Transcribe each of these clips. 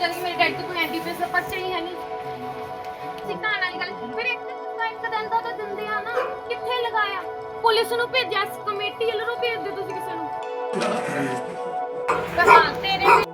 ਜਦ ਕਿ ਮੇਰੇ ਡੈਡੀ ਤੋਂ ਕੋਈ ਐਂਟੀਪੀਐਸ ਦਾ ਪਰਚਾ ਹੀ ਹੈ ਨਹੀਂ। ਸਿੱਧਾਣ ਵਾਲੀ ਗੱਲ ਫਿਰ ਇੱਕ ਇੱਕ ਦਿਨ ਦਾ ਤਾਂ ਦਿੰਦੇ ਆ ਨਾ ਕਿੱਥੇ ਲਗਾਇਆ? ਪੁਲਿਸ ਨੂੰ ਭੇਜਿਆ ਕਮੇਟੀ ਵੱਲੋਂ ਭੇਜ ਦਿਓ ਤੁਸੀਂ ਕਿਸੇ ਨੂੰ। ਕਹਾਂ ਤੇਰੇ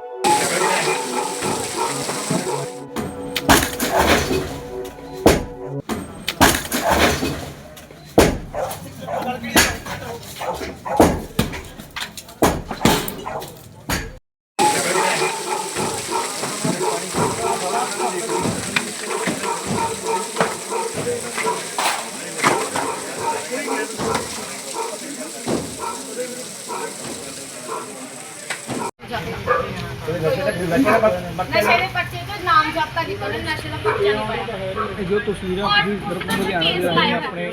ਨਸ਼ੇ ਦੇ ਪਰਚੇ ਤੋਂ ਨਾਮ ਜਪਤਾ ਕੀਤਾ ਉਹਨੇ ਨਸ਼ੇ ਦਾ ਪਰਚਾ ਨਹੀਂ ਪਾਇਆ। ਇਹ ਜੋ ਤਸਵੀਰਾਂ ਤੁਸੀਂ ਬਿਲਕੁਲ ਲੁਧਿਆਣਾ ਦੇ ਰਾਹੀਂ ਆਪਣੇ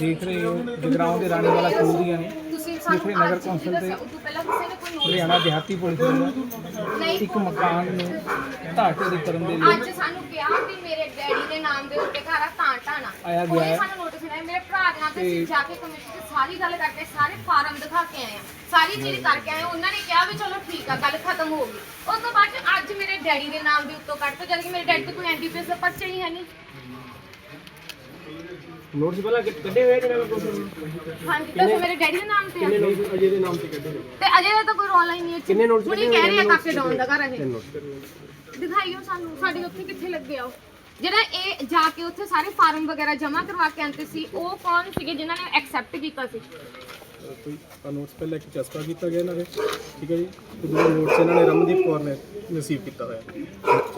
ਦੇਖ ਰਹੇ ਹੋ ਜਗਰਾਉਂ ਦੇ ਰਾਣੀ ਵਾਲਾ ਸਕੂਲ ਦੀਆਂ ਨੇ। ਤੁਸੀਂ ਸਾਨੂੰ ਨਗਰ ਕੌਂਸਲ ਦੱਸਿਆ, ਦੇ ਉਦੋਂ ਪਹਿਲਾਂ ਕਿਸੇ ਨੇ ਲੁਧਿਆਣਾ ਦਿਹਾਤੀ ਪੁਲਿਸ ਵੱਲੋਂ ਇੱਕ ਮਕਾਨ ਨੂੰ ਢਾਹ ਢੇਰੀ ਕਰਨ ਦੇ ਲਈ ਅੱਜ ਸਾਨੂੰ ਕਿਹਾ ਵੀ ਮੇਰੇ ਡੈਡੀ ਦੇ ਨਾਮ ਦੇ ਉੱਤੇ ਘਰ ਆ ਤਾਂ ਢਾਣਾ ਆਇਆ ਗਿਆ ਹੈ। ਸਾਨੂੰ ਨੋਟਿਸ ਨਹੀਂ। ਮੇਰੇ ਭਰਾ ਦੇ ਨਾਮ ਤੇ ਅਸੀਂ ਜਾ ਕੇ ਕਮੇਟੀ ਤੇ ਸਾਰੀ ਗੱਲ ਕਰਕੇ ਸਾਰੇ ਫਾਰਮ ਦਿਖਾ ਕੇ ਆਏ ਆ ਸਾਰੀ ਚੀਜ਼ ਕਰਕੇ ਆਏ। ਉਹਨਾਂ ਨੇ ਕਿਹਾ ਵੀ ਚਲੋ ਠੀਕ ਆ ਗੱਲ ਖਤਮ ਹੋ ਗਈ ਉਸ ਤੋਂ ਬਾਅਦ ਅੱਜ ਮੇਰੇ ਡੈਡੀ ਦੇ ਨਾਮ ਦੇ ਉੱਤੋਂ ਕੱਢ ਤੋਂ ਜਦ ਕਿ ਮੇਰੇ ਡੈਡੀ ਤੋਂ ਕੋਈ ਐਂਟੀਪੀਐਸ ਦਾ ਪਰਚਾ ਹੀ ਹੈ ਨਹੀਂ ਨੋਟਿਸ ਪਹਿਲਾਂ ਕੱਢੇ ਹੋਏ ਨੇ ਨਗਰ ਕੌਂਸਲ ਹਾਂਜੀ ਤਾਂ ਮੇਰੇ ਡੈਡੀ ਦੇ ਨਾਮ ਤੇ ਆ। ਕਿੰਨੇ ਨੋਟਿਸ ਅਜੇ ਦੇ ਨਾਮ ਤੇ ਕੱਢੇ ਹੋਏ? ਤੇ ਅਜੇ ਦਾ ਤਾਂ ਕੋਈ ਰੌਲਾ ਹੀ ਨਹੀਂ ਹੈ। ਕਿੰਨੇ notice ਹੁਣੀ ਕੱਢੇ ਕਹਿ ਰਹੇ ਆ? ਕਾਕੇ ਡਾਉਨ ਦਾ ਘਰ ਇਹ। ਨੋਟਿਸ ਦਿਖਾਈਓ ਸਾਨੂੰ ਸਾਡੇ ਉੱਥੇ ਕਿੱਥੇ ਲੱਗੇ ਆ ਉਹ? ਜਿਹੜਾ ਇਹ ਜਾ ਕੇ ਉੱਥੇ ਸਾਰੇ ਫਾਰਮ ਵਗੈਰਾ ਜਮ੍ਹਾਂ ਕਰਵਾ ਕੇ ਆਂਦੇ ਸੀ ਉਹ ਕੌਣ ਸੀਗੇ ਜਿਨ੍ਹਾਂ ਨੇ ਐਕਸੈਪਟ ਕੀਤਾ ਸੀ? ਕੋਈ ਨੋਟਿਸ ਪਹਿਲਾਂ ਇੱਕ ਚਸਕਾ ਕੀਤਾ ਗਿਆ ਇਹਨਾਂ ਦੇ? ਠੀਕ ਹੈ ਜੀ। ਤੇ ਦੂਜਾ ਨੋਟਿਸ ਇਹਨਾਂ ਨੇ ਰਮਨਦੀਪ ਕੌਰ ਨੇ ਰਿਸੀਵ ਕੀਤਾ ਹੋਇਆ।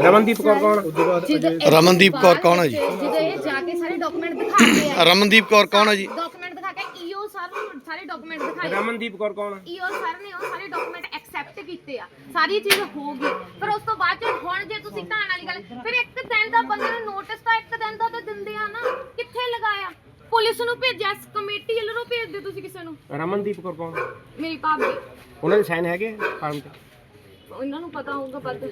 ਰਮਨਦੀਪ ਕੌਰ ਕੌਣ ਉਸ ਤੋਂ ਬਾਅਦ ਅਜੇ ਰਮਨਦੀਪ ਕੌਰ ਕੌਣ ਹੈ ਜੀ? ਜਦੋਂ ਇਹ ਜਾ ਕੇ ਸਾਰੇ ਡਾਕੂਮੈਂਟ ਦਿਖਾ ਕੇ ਆਏ ਰਮਨਦੀਪ ਕੌਰ ਕੌਣ ਹੈ ਜੀ? ਡਾਕੂਮੈਂਟ ਦਿਖਾ ਕੇ ਈਓ ਸਰ ਨੂੰ ਸਾਰੇ ਡਾਕੂਮੈਂਟ ਦਿਖਾਏ। ਰਮਨਦੀਪ ਕੌਰ ਕੌਣ ਈਓ ਸਰ ਨੇ ਉਹ ਸਾਰੇ ਡਾਕੂਮੈਂਟ ਐਕਸੈਪਟ ਕੀਤੇ ਆ। ਸਾਰੀ ਚੀਜ਼ ਹੋ ਗਈ। ਪਰ ਉਸ ਤੋਂ ਬਾਅਦ ਚ ਹੁਣ ਜੇ ਤੁਸੀਂ ਢਾਣ ਵਾਲੀ ਗੱਲ ਫਿਰ ਇੱਕ ਦਿਨ ਦਾ ਬੰਦੇ ਨੂੰ ਨੋਟਿਸ ਤਾਂ ਇੱਕ ਦਿਨ ਦਾ ਤਾਂ ਦਿੰਦੇ ਆ ਨਾ ਕਿੱਥੇ ਲਗਾਇਆ ਪੁਲਿਸ ਨੂੰ ਭੇਜਿਆ ਕਮੇਟੀ ਵੱਲੋਂ ਭੇਜ ਦਿਓ ਤੁਸੀਂ ਕਿਸੇ ਨੂੰ। ਰਮਨਦੀਪ ਕੌਰ ਕੌਣ? ਮੇਰੀ ਭਾਬੀ। ਉਹਨਾਂ ਦੇ ਸਾਈਨ ਹੈਗੇ ਫਾਰਮ ਤੇ? ਉਹਨਾਂ ਨੂੰ ਪਤਾ ਹੋਊਗਾ ਪਤਾ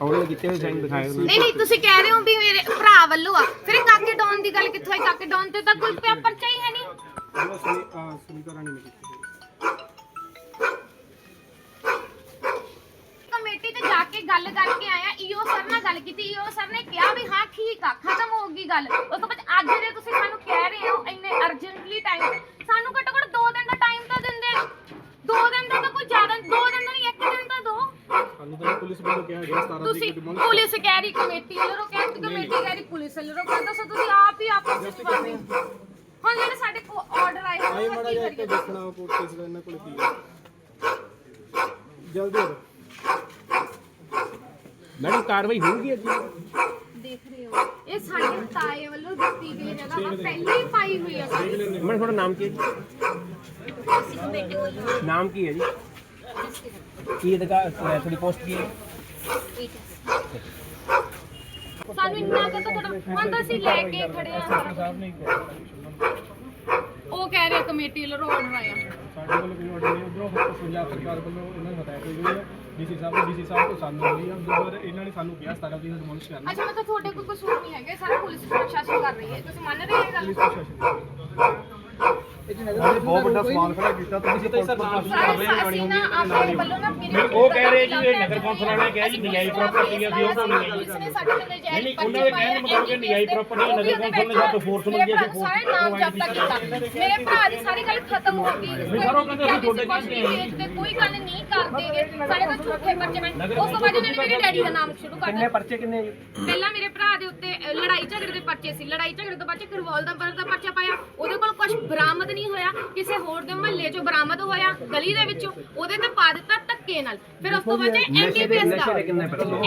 ਉਹਨਾਂ ਨੇ ਕੀਤੇ ਹੋਏ ਸਾਈਨ ਦਿਖਾਏ ਉਹਨਾਂ ਨਹੀਂ ਨਹੀਂ ਤੁਸੀਂ ਕਹਿ ਰਹੇ ਹੋ ਵੀ ਮੇਰੇ ਭਰਾ ਵੱਲੋਂ ਆ। ਫਿਰ ਇਹ ਕਾਕੇ ਡੌਨ ਦੀ ਗੱਲ ਕਿੱਥੋਂ ਆਈ? ਕਾਕੇ ਡੌਨ ਤੇ ਤਾਂ ਕੋਈ ਪੇਪਰ ਚਾਹੀ ਹੈ ਨਹੀਂ। ਨੇ ਸੁਨੀਤਾ ਰਾਣੀ ਨੇ ਕੀਤੀ। ਗੱਲ ਕਰਕੇ ਆਇਆ ਈਓ ਸਰ ਨਾਲ ਗੱਲ ਕੀਤੀ ਈਓ ਸਰ ਨੇ ਕਿਹਾ ਵੀ ਹਾਂ ਠੀਕ ਆ ਖਤਮ ਹੋ ਗਈ ਗੱਲ। ਉਸ ਤੋਂ ਬਾਅਦ ਅੱਜ ਦੇ ਤੁਸੀਂ ਸਾਨੂੰ ਕਹਿ ਰਹੇ ਹੋ ਇੰਨੇ ਅਰਜੈਂਟਲੀ ਟਾਈਮ ਸਾਨੂੰ ਘੱਟੋ ਘੱਟ 2 ਦਿਨ ਦਾ ਟਾਈਮ ਤਾਂ ਦਿੰਦੇ। 2 ਦਿਨ ਦਾ ਤਾਂ ਕੋਈ ਜ਼ਿਆਦਾ 2 ਦਿਨ ਦਾ ਨਹੀਂ ਇੱਕ ਦਿਨ ਤਾਂ ਦੋ। ਸਾਨੂੰ ਤਾਂ ਪੁਲਿਸ ਵੱਲੋਂ ਕਿਹਾ ਗਿਆ 17 ਤੁਸੀਂ ਤਰੀਕ ਦੀ ਪੁਲਿਸ ਕਹਿ ਰਹੀ ਕਮੇਟੀ ਵੱਲੋਂ ਕਹਿ ਰਹੀ ਕਮੇਟੀ ਕਹਿ ਰਹੀ ਪੁਲਿਸ ਵੱਲੋਂ ਕਹਿ ਦੱਸੋ ਤੁਸੀਂ ਆਪ ਹੀ ਆਪਸ ਵਿੱਚ ਹੋ ਹੁਣ ਜਿਹੜੇ ਸਾਡੇ ਕੋ ਆਰਡਰ ਆਏ ਆਈ ਮਾੜਾ ਕੀ ਜਿਹਾ ਕਰੀਏ? ਇੱਕ ਦੇਖਣਾ ਕੋਰਟ ਕੇਸ ਦਾ ਇਹਨਾਂ ਕੋਲ ਕੀ ਹੈ। ਜਲਦੀ ਹੋ ਮੈਡਮ ਕਾਰਵਾਈ ਹੋਊਗੀ ਅੱਜ ਦੇਖ ਰਹੇ ਹੋ। ਇਹ ਸਾਡੇ ਤਾਏ ਵੱਲੋਂ ਦਿੱਤੀ ਗਈ ਜਗ੍ਹਾ ਵਾ ਪਹਿਲਾਂ ਹੀ ਪਾਈ ਹੋਈ ਆ ਸਾਡੀ। ਮੈਡਮ ਤੁਹਾਡਾ ਨਾਮ ਕੀ ਹੈ ਜੀ? ਨਾਮ ਕੀ ਹੈ ਜੀ? ਕੀ ਦਿਖਾ ਤੁਹਾਡੀ ਪੋਸਟ ਕੀ ਹੈ? ਸਾਨੂੰ ਇੰਨਾ ਕੁ ਤਾਂ ਥੋੜਾ ਹੁਣ ਤਾਂ ਅਸੀਂ ਲੈ ਕੇ ਖੜੇ ਆ। ਉਹ ਕਹਿ ਰਹੇ ਕਮੇਟੀ ਵੱਲੋਂ ਆਰਡਰ ਆਇਆ ਸਾਡੇ ਵੱਲੋਂ ਕੋਈ ਆਰਡਰ ਨਹੀਂ ਉਧਰੋਂ ਪੰਜਾਬ ਸਰਕਾਰ ਵੱਲੋਂ ਉਹਨਾਂ ਨੇ ਹਦਾਇਤ ਹੋਈ ਹੈ। ਡੀਸੀ ਸਾਹਿਬ ਨੇ ਡੀਸੀ ਸਾਹਿਬ ਤੋਂ ਸਾਨੂੰ ਮਿਲੀ ਆ ਉਧਰ ਇਹਨਾਂ ਨੇ ਸਾਨੂੰ ਕਿਹਾ 17 ਤਰੀਕ ਨੂੰ ਡਿਮੋਲਿਸ਼ ਕਰਨਾ ਅੱਛਾ ਮਤਲਬ ਤੁਹਾਡੇ ਕੋਈ ਕਸੂਰ ਨਹੀਂ ਹੈਗਾ ਸਾਰਾ ਪੁਲਿਸ ਪ੍ਰਸ਼ਾਸਨ ਕਰ ਰਹੀ ਹੈ। ਤੁਸੀਂ ਮੰਨ ਰਹੇ ਹੋ ਇਹ ਗੱਲ? ਪੁਲਿਸ ਪ੍ਰਸ਼ਾਸਨ ਬਹੁਤ ਵੱਡਾ ਸਵਾਲ ਖੜਾ ਕੀਤਾ ਤੁਸੀਂ ਤਾਂ ਸਰ ਸਾਰੇ ਅਸੀਂ ਨਾ ਆਪਣੇ ਵੱਲੋਂ ਨਾ ਮੇਰੇ ਉਹ ਕਹਿ ਰਹੇ ਜੀ ਇਹ ਨਗਰ ਕੌਂਸਲ ਵਾਲਿਆਂ ਨੇ ਕਿਹਾ ਜੀ ਨਜਾਇਜ਼ ਪ੍ਰਾਪਰਟੀ ਹੈ ਅਸੀਂ ਉਹ ਢਾਉਣੀ ਹੈ ਜੀ। ਪੁਲਿਸ ਨੇ ਸਾਡੇ ਤੇ ਨਜਾਇਜ਼ ਨਹੀਂ, ਉਹਨਾਂ ਦੇ ਕਹਿਣ ਮੁਤਾਬਕ ਨਜਾਇਜ਼ property ਹੈ, ਨਗਰ ਕੌਂਸਲ ਨੇ ਸਾਡੇ ਤੋਂ force ਮੰਗੀ, ਅਸੀਂ force ਸਾਰੇ ਨਾਮ ਜਪਤਾ ਕੀਤਾ। ਮੇਰੇ ਭਰਾ ਦੀ ਸਾਰੀ ਗੱਲ ਖਤਮ ਹੋ ਗਈ। ਸਰ, ਉਹ ਕਹਿੰਦੇ ਅਸੀਂ ਤੁਹਾਡੇ ਨਹੀਂ ਵੇਚਦੇ ਕੋਈ ਗੱਲ ਨਹੀਂ ਕਰਦੇਗੇ ਸਾਡੇ ਕੋਲ ਝੂਠੇ ਪਰਚੇ ਮੈਂ ਉਸ ਤੋਂ ਬਾਅਦ ਇਹਨਾਂ ਨੇ ਮੇਰੇ ਡੈਡੀ ਦਾ ਨਾਮ ਸ਼ੁਰੂ ਕਰ ਦਿੱਤਾ। ਪਰਚੇ ਕਿੰਨੇ? ਜੀ ਪਹਿਲਾਂ ਮੇਰੇ ਭਰਾ ਦੇ ਉੱਤੇ ਲੜਾਈ ਝਗੜੇ ਦੇ ਪਰਚੇ ਸੀ। ਲੜਾਈ ਝਗੜੇ ਤੋਂ ਬਾਅਦ ਚ ਕਰਵਾਲ ਦਾ ਦਾ ਪਰਚਾ ਪਾਇਆ ਉਹਦੇ ਕੋਲ ਕੁਝ ਬਰਾਮਦ ਨਹੀਂ ਹੋਇਆ ਕਿਸੇ ਹੋਰ ਦੇ ਮਹੱਲੇ ਚੋਂ ਬਰਾਮਦ ਹੋਇਆ ਗਲੀ ਦੇ ਵਿੱਚੋਂ ਉਹਦੇ ਤੇ ਪਾ ਦਿੱਤਾ ਧੱਕੇ ਨਾਲ। ਫਿਰ ਉਸ ਤੋਂ ਬਾਅਦ ਐਨਡੀਪੀਐਸ ਦਾ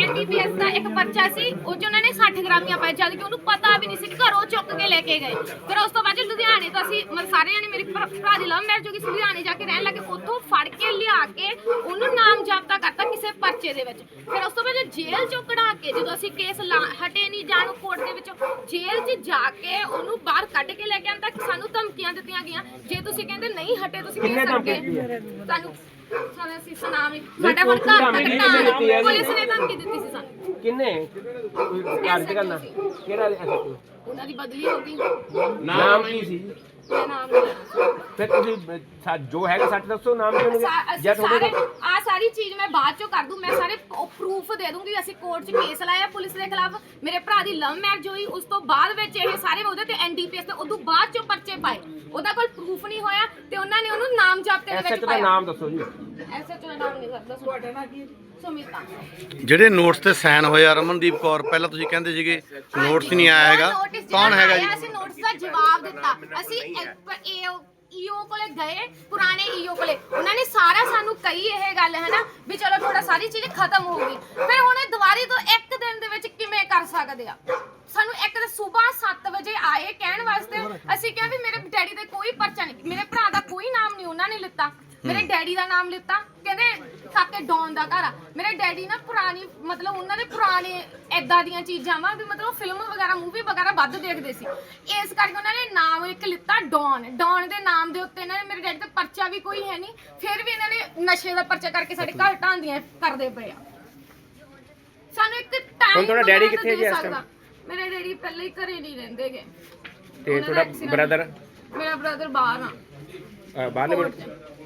ਐਨਡੀਪੀਐਸ ਦਾ ਇੱਕ ਪਰਚਾ ਸੀ ਉਹ ਚ ਉਹਨਾਂ ਨੇ 60 ਗ੍ਰਾਮੀਆਂ ਪਾਏ ਜਦ ਕਿ ਉਹਨੂੰ ਪਤਾ ਵੀ ਨਹੀਂ ਸੀ ਘਰੋਂ ਚੁੱਕ ਕੇ ਲੈ ਕੇ ਗਏ। ਫਿਰ ਉਸ ਤੋਂ ਬਾਅਦ ਲੁਧਿਆਣੇ ਤੋਂ ਅਸੀਂ ਮਤਲਬ ਸਾਰੇ ਜਣੇ ਮੇਰੇ ਭਰਾ ਦੀ ਲਵ ਮੈਰਿਜ ਹੋ ਗਈ ਲੁਧਿਆਣੇ ਜਾ ਕੇ ਰਹਿਣ ਲੱਗੇ ਉੱਥੋਂ ਫੜ ਕੇ ਲਿਆ ਕੇ ਉਹਨੂੰ ਨਾਮ ਜਾਪਤਾ ਕਰਤਾ ਕਿਸੇ ਪਰਚੇ ਦੇ ਵਿੱਚ। ਫਿਰ ਉਸ ਤੋਂ ਬਾਅਦ ਜੇਲ੍ਹ ਚੋਂ ਕਢਾ ਕੇ ਜਦੋਂ ਅਸੀਂ ਕੇਸ ਹਟੇ ਨਹੀਂ ਜਾਣੋ ਕੋਰਟ ਦੇ ਵਿੱਚੋਂ ਜੇਲ੍ਹ 'ਚ ਜਾ ਕੇ ਉਹਨੂੰ ਬਾਹਰ ਕੱਢ ਕੇ ਲੈ ਕੇ ਆਂਦਾ ਕਿ ਸਾਨੂੰ ਧਮਕੀਆਂ ਦਿੱਤੀਆਂ ਗਈਆਂ ਜੇ ਤੁਸੀਂ ਕਹਿੰਦੇ ਨਹੀਂ ਹਟੇ ਤੁਸੀਂ ਕੇਸ ਅੱਗੇ ਸਾਨੂੰ ਸਾਨੂੰ ਅਸੀਂ ਸੁਨਾਮ ਸਾਡਾ ਹੁਣ ਘਰ ਤੱਕ ਤਾਂ ਪੁਲਿਸ ਨੇ ਧਮਕੀ ਦਿੱਤੀ ਸੀ ਸਾਨੂੰ। ਕਿੰਨੇ? ਕਾਰਜ ਕਰਨਾ ਕਿਹੜਾ ਅੱਛਾ ਉਹਨਾਂ ਦੀ ਬਦਲੀ ਹੋ ਗਈ। ਨਾਮ ਕੀ ਸੀ। ਮੈਂ ਨਾਮ ਨਹੀਂ ਲੈਣਾ ਫਿਰ ਤੁਸੀਂ ਬ- ਸਾ- ਜੋ ਹੈਗਾ ਸੱਚ ਦੱਸੋ ਨਾਮ ਕਿਉਂ ਨਹੀਂ ਸਾ-? ਅਸੀਂ ਜਾਂ ਤੁਹਾਡੇ ਸਾਰੇ ਕੋਲ ਆ ਸਾਰੀ ਚੀਜ਼ ਮੈਂ ਬਾਅਦ ਚੋਂ ਕਰ ਦੂੰ ਮੈਂ ਸਾਰੇ ਪ੍ਰੂਫ ਦੇ ਦੂੰਗੀ ਅਸੀਂ ਕੋਰਟ 'ਚ ਕੇਸ ਲਾਇਆ ਪੁਲਿਸ ਦੇ ਖਿਲਾਫ। ਮੇਰੇ ਭਰਾ ਦੀ ਲਵ ਮੈਰਿਜ ਹੋਈ ਉਸ ਤੋਂ ਬਾਅਦ ਵਿੱਚ ਇਹ ਸਾਰੇ ਉਹਦੇ ਤੇ ਐਨਡੀਪੀਐਸ ਤੇ ਉਦੋਂ ਬਾਅਦ ਚੋਂ ਪਰਚੇ ਪਾਏ। ਉਹਦਾ ਕੋਈ ਪ੍ਰੂਫ ਨਹੀਂ ਹੋਇਆ ਤੇ ਉਹਨਾਂ ਨੇ ਉਹਨੂੰ ਨਾਮ ਜ਼ਾਬਤੇ ਦੇ ਵਿੱਚ ਐਸਐਚ ਦਾ ਪਾਇਆ। ਨਾਮ ਦੱਸੋ ਜੀ। ਐਸਐਚਓ ਦਾ ਨਾਮ ਨਹੀਂ ਕਰਦਾ ਤੁਹਾਡਾ ਨਾਮ ਕੀ ਸੁਮਿਤਾ ਜਿਹੜੇ ਨੋਟਸ ਤੇ ਸਾਈਨ ਹੋਏ ਆ ਰਮਨਦੀਪ ਕੌਰ ਪਹਿਲਾਂ ਤੁਸੀਂ ਕਹਿੰਦੇ ਸੀਗੇ ਨੋਟਸ ਨਹੀਂ ਆਇਆ ਹੈਗਾ। ਕੌਣ ਹੈਗਾ ਜੀ? ਜਵਾਬ ਦਿੱਤਾ। ਅਸੀਂ ਈਓ ਈਓ ਕੋਲੇ ਗਏ ਪੁਰਾਣੇ ਈਓ ਕੋਲੇ। ਉਹਨਾਂ ਨੇ ਸਾਰਾ ਸਾਨੂੰ ਕਹੀ ਇਹ ਗੱਲ ਹੈ ਨਾ ਵੀ ਚਲੋ ਥੋੜਾ ਸਾਰੀ ਚੀਜ਼ ਖਤਮ ਹੋ ਗਈ। ਫਿਰ ਹੁਣ ਇਹ ਦੀਵਾਰੀ ਤੋਂ ਇੱਕ ਦਿਨ ਦੇ ਵਿੱਚ ਕਿਵੇਂ ਕਰ ਸਕਦੇ ਆ? ਸਾਨੂੰ ਇੱਕ ਦਿਨ ਸਵੇਰ 7 ਵਜੇ ਆਏ ਕਹਿਣ ਵਾਸਤੇ। ਅਸੀਂ ਕਿਹਾ ਵੀ ਮੇਰੇ ਡੈਡੀ ਦੇ ਕੋਈ ਪਰਚਾ ਨਹੀਂ ਮੇਰੇ ਭਰਾ ਦਾ ਕੋਈ ਨਾਮ ਨਹੀਂ ਉਹਨਾਂ ਨੇ ਲਿੱਤਾ। ਮੇਰੇ ਡੈਡੀ ਦਾ ਨਾਮ ਲਿੱਤਾ ਕਹਿੰਦੇ ਕਾਕੇ ਡੌਨ ਦਾ ਘਰ ਆ। ਮੇਰੇ ਡੈਡੀ ਨਾ ਪੁਰਾਣੀ ਮਤਲਬ ਉਹਨਾਂ ਦੇ ਪੁਰਾਣੇ ਐਦਾਂ ਦੀਆਂ ਚੀਜ਼ਾਂ ਵਾ ਵੀ ਮਤਲਬ ਫਿਲਮ ਵਗੈਰਾ ਮੂਵੀ ਵਗੈਰਾ ਵੱਧ ਦੇਖਦੇ ਸੀ। ਇਸ ਕਰਕੇ ਉਹਨਾਂ ਨੇ ਨਾਮ ਇੱਕ ਲਿੱਤਾ ਡੌਨ। ਡੌਨ ਦੇ ਨਾਮ ਦੇ ਉੱਤੇ ਇਹਨਾਂ ਨੇ ਮੇਰੇ ਡੈਡੀ ਤੇ ਪਰਚਾ ਵੀ ਕੋਈ ਹੈ ਨਹੀਂ ਫਿਰ ਵੀ ਇਹਨਾਂ ਨੇ ਨਸ਼ੇ ਦਾ ਪਰਚਾ ਕਰਕੇ ਸਾਡੇ ਘਰ ਢਾਂਦੀਆਂ ਕਰਦੇ ਪਏ ਆ। ਸਾਨੂੰ ਇੱਕ ਟਾਈਮ ਹੁਣ ਤੁਹਾਡਾ ਡੈਡੀ ਕਿੱਥੇ ਜੀ ਇਸ time? ਮੇਰੇ ਡੈਡੀ ਪਹਿਲਾਂ ਹੀ ਘਰੇ ਨਹੀਂ ਰਹਿੰਦੇਗੇ ਤੇ ਤੁਹਾਡਾ ਬ੍ਰਦਰ ਮੇਰਾ ਬ੍ਰਦਰ ਬਾਹਰ ਆ। ਬਾਹਰਲੇ ਕੋਰਟ ਮੁਲਕ? ਚ।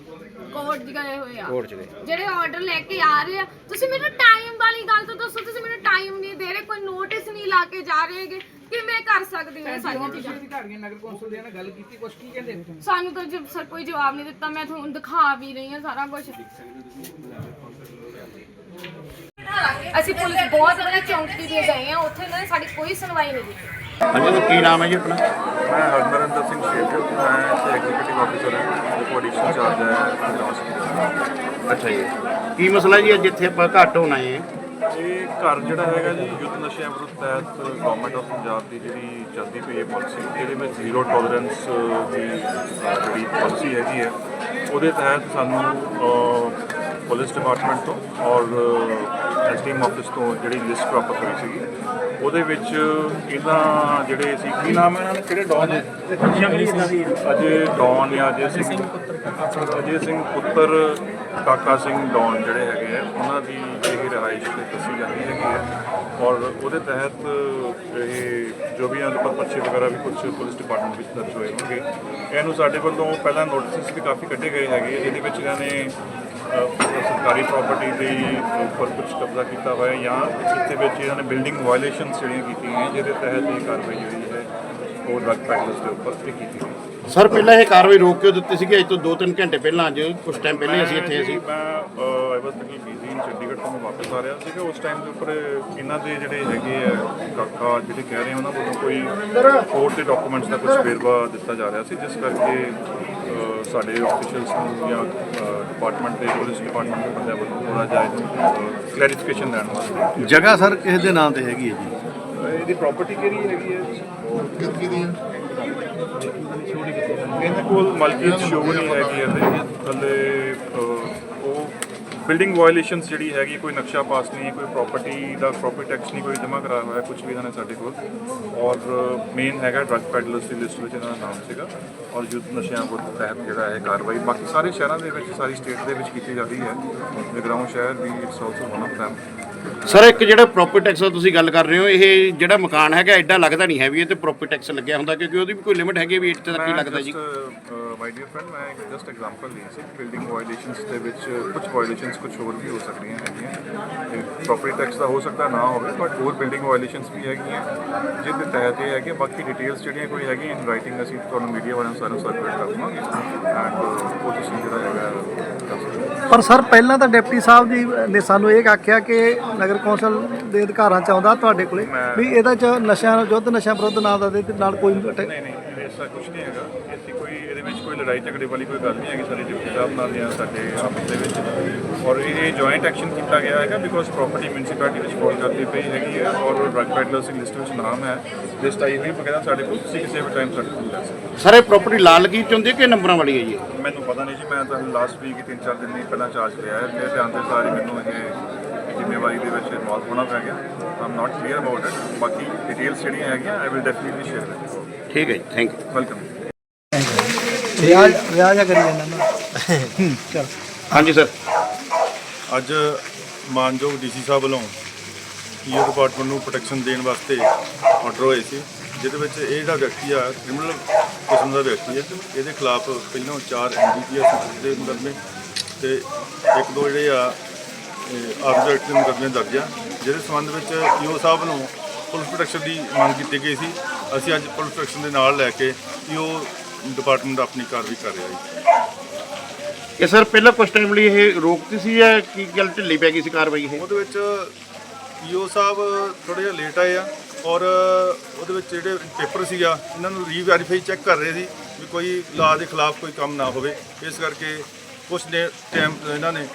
ਕੋਰਟ ਚ ਗਏ ਹੋਏ ਆ। ਕੋਰਟ ਚ ਗਏ। ਜਿਹੜੇ ਆਰਡਰ ਲੈ ਕੇ ਆ ਰਹੇ ਆ ਤੁਸੀਂ ਮੈਨੂੰ ਟਾਈਮ ਵਾਲੀ ਗੱਲ ਤਾਂ ਦੱਸੋ ਤੁਸੀਂ ਮੈਨੂੰ ਟਾਈਮ ਨਹੀਂ ਦੇ ਰਹੇ ਕੋਈ ਨੋਟਿਸ ਨਹੀਂ ਲਾ ਕੇ ਜਾ ਰਹੇਗੇ ਕਿਵੇਂ ਕਰ ਸਕਦੇ ਹੋ ਇਹ ਸਾਰੀਆਂ ਚੀਜ਼ਾਂ ਅਧਿਕਾਰੀਆਂ ਨਗਰ ਕੌਂਸਲ ਦੇ ਨਾਲ ਗੱਲ ਕੀਤੀ ਕੁਛ ਕੀ ਕਹਿੰਦੇ? ਸਾਨੂੰ ਤਾਂ ਜਬ ਸਰ ਕੋਈ ਜਵਾਬ ਨਹੀਂ ਦਿੱਤਾ ਮੈਂ ਤੁਹਾਨੂੰ ਦਿਖਾ ਵੀ ਰਹੀ ਹਾਂ ਸਾਰਾ ਕੁਝ ਅਸੀਂ ਪੁਲਿਸ ਬਹੁਤ ਬੜੀ ਚੌਂਕੀ ਦੇ ਗਏ ਆ ਉੱਥੇ ਉਹਨਾਂ ਨੇ ਸਾਡੀ ਕੋਈ ਸੁਣਵਾਈ ਨਹੀਂ ਕੀਤੀ ਹਾਂਜੀ ਕੀ ਨਾਮ ਹੈ ਜੀ ਆਪਣਾ? ਮੈਂ ਹਰਮਰਿੰਦਰ ਸਿੰਘ ਸ਼ੇਰ ਮੈਂ ਇੱਥੇ ਐਗਜ਼ੀਕਿਊਟਿਵ ਆਫੀਸਰ ਹਾਂ ਕੋਆਰਡੀਨੇਸ਼ਨ ਇੰਚਾਰਜ ਹੈ ਹਸਪੀਟਲ ਅੱਛਾ ਜੀ। ਕੀ ਮਸਲਾ ਜੀ, ਅੱਜ ਇੱਥੇ ਆਪਾਂ ਘੱਟ ਹੋਣਾ ਹੈ। ਇਹ ਘਰ ਜਿਹੜਾ ਹੈਗਾ ਜੀ, ਯੁੱਧ ਨਸ਼ਿਆਂ ਵਿਰੁੱਧ ਤਹਿਤ ਗਵਰਨਮੈਂਟ ਆਫ ਪੰਜਾਬ ਦੀ ਜਿਹੜੀ ਚੱਲਦੀ ਪਈ ਹੈ ਪਾਲਿਸੀ ਇਹਦੇ ਵਿੱਚ ਜ਼ੀਰੋ ਟੋਲਰੈਂਸ ਦੀ ਜਿਹੜੀ ਪਾਲਿਸੀ ਹੈਗੀ ਹੈ, ਉਹਦੇ ਤਹਿਤ ਸਾਨੂੰ ਪੁਲਿਸ ਡਿਪਾਰਟਮੈਂਟ ਤੋਂ ਔਰ ਐਸਡੀਐਮ ਆਫਿਸ ਤੋਂ ਜਿਹੜੀ ਲਿਸਟ ਪ੍ਰਾਪਤ ਹੋਈ ਸੀਗੀ, ਉਹਦੇ ਵਿੱਚ ਇਹਨਾਂ ਜਿਹੜੇ ਸੀ, ਕੀ ਨਾਮ ਹੈ ਇਹਨਾਂ ਦੇ? ਕਿਹੜੇ ਡੌਨ ਅਜੇ ਡੌਨ ਜਾਂ ਅਜੇ ਸਿੰਘ ਅਜੇ ਸਿੰਘ ਪੁੱਤਰ, ਕਾਕਾ ਸਿੰਘ ਡੌਨ ਜਿਹੜੇ ਹੈਗੇ ਆ, ਉਹਨਾਂ ਦੀ ਇਹ ਰਿਹਾਇਸ਼ ਤੇ ਦੱਸੀ ਜਾਂਦੀ ਹੈਗੀ ਹੈ ਔਰ ਉਹਦੇ ਤਹਿਤ ਇਹ ਜੋ ਵੀ ਇਹਨਾਂ ਦੇ ਉੱਪਰ ਪਰਚੇ ਵਗੈਰਾ ਵੀ ਕੁਝ ਪੁਲਿਸ ਡਿਪਾਰਟਮੈਂਟ ਵਿੱਚ ਦਰਜ ਹੋਏ ਹੋਣਗੇ। ਇਹਨੂੰ ਸਾਡੇ ਵੱਲੋਂ ਪਹਿਲਾਂ ਨੋਟਿਸ ਵੀ ਕਾਫੀ ਕੱਢੇ ਗਏ ਹੈਗੇ ਇਹਦੇ ਵਿੱਚ ਇਹਨਾਂ ਨੇ ਸਰਕਾਰੀ ਪ੍ਰਾਪਰਟੀ ਦੇ ਉੱਪਰ ਕੁਝ ਕਬਜ਼ਾ ਕੀਤਾ ਹੋਇਆ ਜਾਂ ਇੱਥੇ ਵਿੱਚ ਇਹਨਾਂ ਨੇ ਬਿਲਡਿੰਗ ਵਾਇਲੇਸ਼ਨਸ ਜਿਹੜੀਆਂ ਕੀਤੀਆਂ ਹੈ, ਜਿਹਦੇ ਤਹਿਤ ਇਹ ਕਾਰਵਾਈ ਜਿਹੜੀ ਹੈ ਉਹ ਡਰਗ ਪੈਡਲਰਸ ਦੇ ਉੱਪਰ ਇਹ ਕੀਤੀ ਗਈ ਸਰ ਪਹਿਲਾਂ ਇਹ ਕਾਰਵਾਈ ਰੋਕ ਕਿਉਂ ਦਿੱਤੀ ਸੀਗੀ ਅੱਜ ਤੋਂ 2-3 ਘੰਟੇ ਪਹਿਲਾਂ ਅੱਜ ਕੁਝ ਟਾਈਮ ਪਹਿਲੇ ਅਸੀਂ ਇੱਥੇ ਸੀ। ਮੈਂ I was little busy in Chandigarh ਤੋਂ ਵਾਪਸ ਆ ਰਿਹਾ ਸੀਗਾ। ਉਸ ਟਾਈਮ ਦੇ ਉੱਪਰ ਇਹਨਾਂ ਦੇ ਜਿਹੜੇ ਹੈਗੇ ਆ ਕਾਕਾ ਜਿਹੜੇ ਕਹਿ ਰਹੇ ਉਹਨਾਂ ਵੱਲੋਂ ਕੋਈ ਕੋਰਟ ਦੇ ਡਾਕੂਮੈਂਟਸ ਦਾ ਕੁਝ ਵੇਰਵਾ ਦਿੱਤਾ ਜਾ ਰਿਹਾ ਸੀ ਜਿਸ ਕਰਕੇ ਸਾਡੇ ਆਫੀਸ਼ੀਅਲਸ ਨੂੰ ਜਾਂ ਡਿਪਾਰਟਮੈਂਟ ਦੇ ਪੁਲਿਸ ਡਿਪਾਰਟਮੈਂਟ ਦੇ ਬੰਦਿਆਂ ਵੱਲੋਂ ਥੋੜਾ ਜਿਹਾ ਕਲੈਰੀਫਿਕੇਸ਼ਨ ਲੈਣ ਵਾਸਤੇ। ਜਗ੍ਹਾ ਸਰ ਕਿਸੇ ਦੇ ਨਾਂ ਤੇ ਹੈਗੀ ਹੈ ਜੀ? ਇਹਦੀ ਪ੍ਰਾਪਰਟੀ ਕਿਹੜੀ ਹੈਗੀ ਹੈ ਇਹਦੇ ਕੋਲ ਮਲਕੀਅਤ ਸ਼ੋ ਨਹੀਂ ਹੈਗੀ ਇਹਦੇ ਥੱਲੇ ਅਹ, ਉਹ ਬਿਲਡਿੰਗ ਵਾਇਲੇਸ਼ਨਸ ਜਿਹੜੀ ਹੈਗੀ ਕੋਈ ਨਕਸ਼ਾ ਪਾਸ ਨਹੀਂ ਕੋਈ ਪ੍ਰਾਪਰਟੀ ਦਾ ਪ੍ਰੋਪਰਟੀ ਟੈਕਸ ਨਹੀਂ ਕੋਈ ਜਮ੍ਹਾਂ ਕਰਾਇਆ ਹੋਇਆ ਕੁਝ ਵੀ ਇਹਨਾਂ ਨੇ ਸਾਡੇ ਕੋਲ। ਔਰ ਮੇਨ ਹੈਗਾ ਡਰਗ ਪੈਡਲਰਸ ਦੀ ਲਿਸਟ ਵਿੱਚ ਇਹਨਾਂ ਦਾ ਨਾਮ ਸੀਗਾ। ਔਰ ਯੁੱਧ ਨਸ਼ਿਆਂ ਵਿਰੁੱਧ ਤਹਿਤ ਜਿਹੜਾ ਹੈ ਕਾਰਵਾਈ ਬਾਕੀ ਸਾਰੇ ਸ਼ਹਿਰਾਂ ਦੇ ਵਿੱਚ ਸਾਰੀ ਸਟੇਟ ਦੇ ਵਿੱਚ ਕੀਤੀ ਜਾ ਰਹੀ ਹੈ। ਜਗਰਾਉਂ ਸ਼ਹਿਰ ਵੀ it's also one of them. Sir ਇੱਕ ਜਿਹੜਾ ਪ੍ਰੋਪਰਟੀ ਟੈਕਸ ਦਾ ਤੁਸੀਂ ਗੱਲ ਕਰ ਰਹੇ ਹੋ ਇਹ ਜਿਹੜਾ ਮਕਾਨ ਹੈਗਾ ਐਡਾ ਲੱਗਦਾ ਨਹੀਂ ਹੈ ਵੀ ਇਹ ਤੇ ਪ੍ਰੋਪਰਟੀ ਟੈਕਸ ਲੱਗਿਆ ਹੁੰਦਾ ਕਿਉਂਕਿ ਉਹਦੀ ਵੀ ਕੋਈ ਲਿਮਿਟ ਹੈਗੀ ਵੀ ਇੱਥੇ ਤੱਕ ਹੀ ਲੱਗਦਾ ਜੀ। ਮਾਈ ਡੀਅਰ ਫਰੈਂਡ ਮੈਂ ਜਸਟ ਐਗਜ਼ਾਮਪਲ ਲਈ ਸੀ ਬਿਲਡਿੰਗ ਵਾਇਲੇਸ਼ਨਸ ਦੇ ਵਿੱਚ ਕੁਝ ਵਾਇਲੇਸ਼ਨਸ ਕੁਝ ਹੋਰ ਵੀ ਹੋ ਸਕਦੀਆਂ ਹੈਗੀਆਂ ਪ੍ਰੋਪਰਟੀ ਟੈਕਸ ਦਾ ਹੋ ਸਕਦਾ ਨਾ ਹੋਵੇ ਬਟ ਹੋਰ ਬਿਲਡਿੰਗ ਵਾਇਲੇਸ਼ਨਸ ਵੀ ਹੈਗੀਆਂ ਜਿਹਦੇ ਤਹਿਤ ਇਹ ਹੈ ਕਿ ਬਾਕੀ ਡਿਟੇਲਸ ਜਿਹੜੀਆਂ ਕੋਈ ਹੈਗੀਆਂ ਇਨ ਰਾਈਟਿੰਗ ਅਸੀਂ ਤੁਹਾਨੂੰ ਮੀਡੀਆ ਵਾਲਿਆਂ ਨੂੰ ਸਾਰਿਆਂ ਨੂੰ ਸਰਕੂਲੇਟ ਕਰ ਦਵਾਂਗੇ ਐਂਡ ਉਹ ਤੁਸੀਂ ਜਿਹੜਾ ਹੈਗਾ ਪਰ ਸਰ ਪਹਿਲਾਂ ਤਾਂ ਡਿਪਟੀ ਸਾਹਿਬ ਜੀ ਨੇ ਸਾਨੂੰ ਇਹ ਆਖਿਆ ਕਿ ਨਗਰ ਕੌਂਸਲ ਦੇ ਅਧਿਕਾਰਾਂ ਚ ਆਉਂਦਾ ਤੁਹਾਡੇ ਕੋਲੇ ਵੀ ਇਹਦਾ ਚ ਨਸ਼ਿਆਂ ਯੁੱਧ ਨਸ਼ਿਆਂ ਵਿਰੁੱਧ ਨਾਂ ਦਾ ਇਹਦੇ ਨਾਲ ਕੋਈ ਨਹੀਂ ਨਹੀਂ ਐਸਾ ਕੁਝ ਨਹੀਂ ਹੈਗਾ। ਲੜਾਈ ਝਗੜੇ ਵਾਲੀ ਕੋਈ ਗੱਲ ਨਹੀਂ ਹੈਗੀ ਸਾਡੇ ਡਿਪਟੀ ਸਾਹਿਬ ਨਾਲ ਜਾਂ ਸਾਡੇ ਆਫਿਸ ਦੇ ਵਿੱਚ। ਔਰ ਇਹ ਜੁਆਇੰਟ ਐਕਸ਼ਨ ਕੀਤਾ ਗਿਆ ਹੈਗਾ ਬਿਕੋਜ਼ ਪ੍ਰਾਪਰਟੀ ਮਿਊਨਿਸਪੈਲਿਟੀ ਵਿੱਚ ਫੋਲ ਕਰਦੀ ਪਈ ਹੈਗੀ ਹੈ ਔਰ ਡਰਗ ਪੈਡਲਰਸ ਦੀ ਲਿਸਟ ਵਿੱਚ ਨਾਮ ਹੈ। ਲਿਸਟ ਆਈ ਹੋਈ ਬਕਾਇਦਾ ਸਾਡੇ ਕੋਲ ਤੁਸੀਂ ਕਿਸੇ ਵੀ ਟਾਈਮ ਸਾਡੇ ਕੋਲ ਲੈ ਸਕਦੇ। ਸਰ ਇਹ ਪ੍ਰਾਪਰਟੀ ਲਾਲ ਲਗੀ ਚ ਹੁੰਦੀ ਹੈ ਕਿ ਨੰਬਰਾਂ ਵਾਲੀ ਹੈ ਜੀ? ਮੈਨੂੰ ਪਤਾ ਨਹੀਂ ਜੀ ਮੈਂ ਤਾਂ ਲਾਸਟ ਵੀਕ ਤਿੰਨ ਚਾਰ ਦਿਨ ਪਹਿਲਾਂ ਚਾਰਜ ਲਿਆ ਹੈ। ਤੇ ਧਿਆਨ ਦੇ ਸਾਰੇ ਮੈਨੂੰ ਇਹ ਜ਼ਿੰਮੇਵਾਰੀ ਦੇ ਵਿੱਚ ਇਨਵੋਲਵ ਹੋਣਾ ਪੈ ਗਿਆ। I'm not clear about it ਬਾਕੀ ਡਿਟੇਲਸ ਜਿਹੜੀਆਂ ਹੈਗੀਆਂ ਆਈ ਵਿਲ ਡੈਫੀਨਿਟਲੀ ਸ਼ੇਅਰ ਠੀਕ ਹੈ ਜੀ ਥੈਂਕ ਯੂ ਵੈਲਕਮ ਵਿਆਹ ਵਿਆਹ ਜਾ ਕਰੀ ਜਾਂਦਾ ਨਾ ਚਲ। ਹਾਂਜੀ ਸਰ। ਅੱਜ ਮਾਨਯੋਗ ਡੀਸੀ ਸਾਹਿਬ ਵੱਲੋਂ ਈਓ ਡਿਪਾਰਟਮੈਂਟ ਨੂੰ ਪ੍ਰੋਟੈਕਸ਼ਨ ਦੇਣ ਵਾਸਤੇ ਆਰਡਰ ਹੋਏ ਸੀ ਜਿਹਦੇ ਵਿੱਚ ਇਹ ਜਿਹੜਾ ਵਿਅਕਤੀ ਆ ਕ੍ਰਿਮੀਨਲ ਕਿਸਮ ਦਾ ਵਿਅਕਤੀ ਹੈ ਇਹਦੇ ਖਿਲਾਫ ਪਹਿਲਾਂ ਚਾਰ ਐਨਡੀਪੀਐਸ ਦੇ ਮੁਕੱਦਮੇ ਤੇ ਇੱਕ ਦੋ ਜਿਹੜੇ ਆ ਆਬਜੈਕਟ ਦੇ ਮੁਕੱਦਮੇ ਦਰਜ ਆ ਜਿਹਦੇ ਸੰਬੰਧ ਵਿੱਚ ਈਓ ਸਾਹਿਬ ਨੂੰ ਪੁਲਿਸ ਪ੍ਰੋਟੈਕਸ਼ਨ ਦੀ ਮੰਗ ਕੀਤੀ ਗਈ ਸੀ। ਅਸੀਂ ਅੱਜ ਪੁਲਿਸ ਪ੍ਰੋਟੈਕਸ਼ਨ ਦੇ ਨਾਲ ਲੈ ਕੇ ਈਓ ਡਿਪਾਰਟਮੈਂਟ ਆਪਣੀ ਕਾਰਵਾਈ ਕਰ ਰਿਹਾ ਜੀ। ਇਹ ਸਰ ਪਹਿਲਾਂ ਕੁਝ ਟਾਈਮ ਲਈ ਇਹ ਰੋਕਤੀ ਸੀ ਜਾਂ ਕੀ ਗੱਲ ਢਿੱਲੀ ਪੈ ਗਈ ਸੀ ਕਾਰਵਾਈ ਇਹ? ਉਹਦੇ ਵਿੱਚ ਈਓ ਸਾਹਿਬ ਥੋੜੇ ਜਿਹਾ ਲੇਟ ਆਏ ਆ ਔਰ ਉਹਦੇ ਵਿੱਚ ਜਿਹੜੇ ਪੇਪਰ ਸੀਗਾ ਇਹਨਾਂ ਨੂੰ ਰੀਵੈਰੀਫਾਈ ਚੈੱਕ ਕਰ ਰਹੇ ਸੀ ਵੀ ਕੋਈ ਲਾਅ ਦੇ ਖਿਲਾਫ ਕੋਈ ਕੰਮ ਨਾ ਹੋਵੇ। ਇਸ ਕਰਕੇ ਕੁਝ ਨੇ ਟਾਈਮ ਇਹਨਾਂ ਨੇ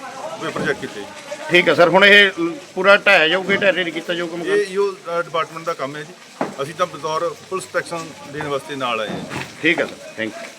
ਪੇਪਰ ਚੈੱਕ ਕੀਤੇ ਠੀਕ ਹੈ ਸਰ ਹੁਣ ਇਹ ਪੂਰਾ ਢਾਇਆ ਜਾਊਗਾ ਢਾਰੇ ਨਹੀਂ ਕੀਤਾ ਜਾਊਗਾ ਮਕਾਨ ਇਹ ਈਓ ਡਿਪਾਰਟਮੈਂਟ ਦਾ ਕੰਮ ਹੈ ਜੀ। ਅਸੀਂ ਤਾਂ ਬਤੌਰ ਪੁਲਿਸ ਪ੍ਰੋਟੈਕਸ਼ਨ ਦੇਣ ਵਾਸਤੇ ਨਾਲ ਆਏ ਹਾਂ। ਠੀਕ ਹੈ ਸਰ ਥੈਂਕ ਯੂ